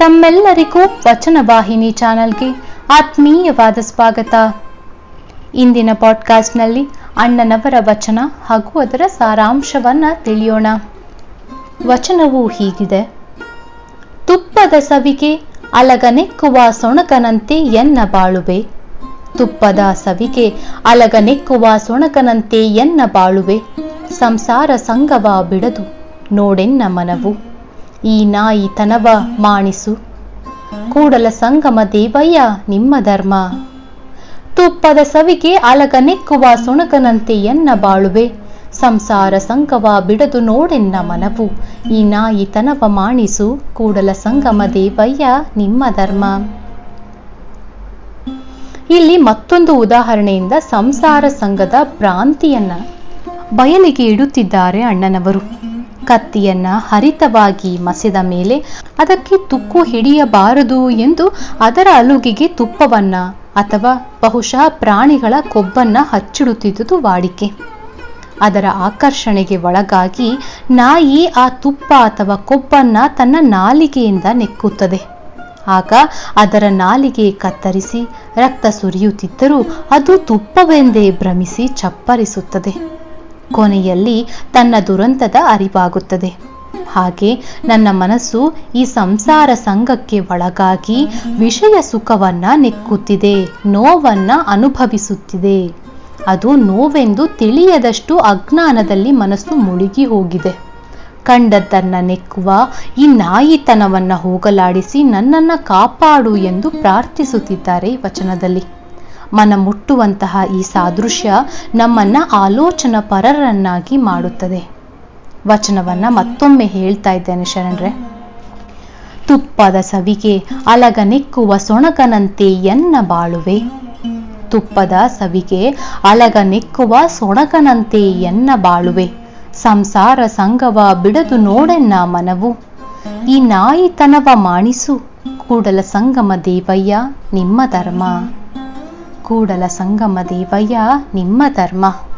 ತಮ್ಮೆಲ್ಲರಿಗೂ ವಚನ ವಾಹಿನಿ ಚಾನಲ್ಗೆ ಆತ್ಮೀಯವಾದ ಸ್ವಾಗತ. ಇಂದಿನ ಪಾಡ್ಕಾಸ್ಟ್ನಲ್ಲಿ ಅಣ್ಣನವರ ವಚನ ಹಾಗೂ ಅದರ ಸಾರಾಂಶವನ್ನ ತಿಳಿಯೋಣ. ವಚನವು ಹೀಗಿದೆ. ತುಪ್ಪದ ಸವಿಗೆ ಅಲಗನೆಕ್ಕುವ ಸೊಣಕನಂತೆ ಎನ್ನ ಬಾಳುವೆ? ತುಪ್ಪದ ಸವಿಗೆ ಅಲಗನೆಕ್ಕುವ ಸೊಣಕನಂತೆ ಎನ್ನ ಬಾಳುವೆ? ಸಂಸಾರ ಸಂಗವ ಬಿಡದು ನೋಡೆನ್ನ ಮನವು? ಈ ನಾಯಿ ತನವ ಮಾಣಿಸು. ಕೂಡಲ ಸಂಗಮ ದೇವಯ್ಯ ನಿಮ್ಮ ಧರ್ಮ. ತುಪ್ಪದ ಸವಿಗೆ ಅಲಗ ನೆಕ್ಕುವ ಸುಣಕನಂತೆ ಎನ್ನ ಬಾಳುವೆ. ಸಂಸಾರ ಸಂಗವ ಬಿಡದು ನೋಡೆನ್ನ ಮನವು. ಈ ನಾಯಿ ತನವ ಮಾಣಿಸು. ಕೂಡಲ ಸಂಗಮ ದೇವಯ್ಯ ನಿಮ್ಮ ಧರ್ಮ. ಇಲ್ಲಿ ಮತ್ತೊಂದು ಉದಾಹರಣೆಯಿಂದ ಸಂಸಾರ ಸಂಘದ ಭ್ರಾಂತಿಯನ್ನ ಬಯಲಿಗೆ ಇಡುತ್ತಿದ್ದಾರೆ ಅಣ್ಣನವರು. ಕತ್ತಿಯನ್ನ ಹರಿತವಾಗಿ ಮಸೆದ ಮೇಲೆ ಅದಕ್ಕೆ ತುಕ್ಕು ಹಿಡಿಯಬಾರದು ಎಂದು ಅದರ ಅಲುಗಿಗೆ ತುಪ್ಪವನ್ನ ಅಥವಾ ಬಹುಶಃ ಪ್ರಾಣಿಗಳ ಕೊಬ್ಬನ್ನ ಹಚ್ಚಿಡುತ್ತಿದ್ದುದು ವಾಡಿಕೆ. ಅದರ ಆಕರ್ಷಣೆಗೆ ಒಳಗಾಗಿ ನಾಯಿ ಆ ತುಪ್ಪ ಅಥವಾ ಕೊಬ್ಬನ್ನ ತನ್ನ ನಾಲಿಗೆಯಿಂದ ನೆಕ್ಕುತ್ತದೆ. ಆಗ ಅದರ ನಾಲಿಗೆ ಕತ್ತರಿಸಿ ರಕ್ತ ಸುರಿಯುತ್ತಿದ್ದರೂ ಅದು ತುಪ್ಪವೆಂದೇ ಭ್ರಮಿಸಿ ಚಪ್ಪರಿಸುತ್ತದೆ. ಕೊನೆಯಲ್ಲಿ ತನ್ನ ದುರಂತದ ಅರಿವಾಗುತ್ತದೆ. ಹಾಗೆ ನನ್ನ ಮನಸ್ಸು ಈ ಸಂಸಾರ ಸಂಘಕ್ಕೆ ಒಳಗಾಗಿ ವಿಷಯ ಸುಖವನ್ನ ನೆಕ್ಕುತ್ತಿದೆ, ನೋವನ್ನ ಅನುಭವಿಸುತ್ತಿದೆ. ಅದು ನೋವೆಂದು ತಿಳಿಯದಷ್ಟು ಅಜ್ಞಾನದಲ್ಲಿ ಮನಸ್ಸು ಮುಳುಗಿ ಹೋಗಿದೆ. ಕಂಡದ್ದನ್ನ ನೆಕ್ಕುವ ಈ ನಾಯಿತನವನ್ನ ಹೋಗಲಾಡಿಸಿ ನನ್ನನ್ನ ಕಾಪಾಡು ಎಂದು ಪ್ರಾರ್ಥಿಸುತ್ತಿದ್ದಾರೆ ವಚನದಲ್ಲಿ. ಮನ ಮುಟ್ಟುವಂತಹ ಈ ಸಾದೃಶ್ಯ ನಮ್ಮನ್ನು ಆಲೋಚನ ಪರರನ್ನಾಗಿ ಮಾಡುತ್ತದೆ. ವಚನವನ್ನ ಮತ್ತೊಮ್ಮೆ ಹೇಳ್ತಾ ಇದ್ದೇನೆ ಶರಣ್ರೆ. ತುಪ್ಪದ ಸವಿಗೆ ಅಲಗನೆಕ್ಕುವ ಸೊಣಕನಂತೆ ಎನ್ನ ಬಾಳುವೆ. ತುಪ್ಪದ ಸವಿಗೆ ಅಲಗನೆಕ್ಕುವ ಸೊಣಕನಂತೆ ಎನ್ನ ಬಾಳುವೆ. ಸಂಸಾರ ಸಂಗವ ಬಿಡದು ನೋಡೆನ್ನ ಮನವು. ಈ ನಾಯಿತನವ ಮಾಣಿಸು. ಕೂಡಲ ಸಂಗಮ ದೇವಯ್ಯ, ನಿಮ್ಮ ಧರ್ಮ. ಕೂಡಲ ಸಂಗಮ ದೇವಯ್ಯ ನಿಮ್ಮ ಧರ್ಮ.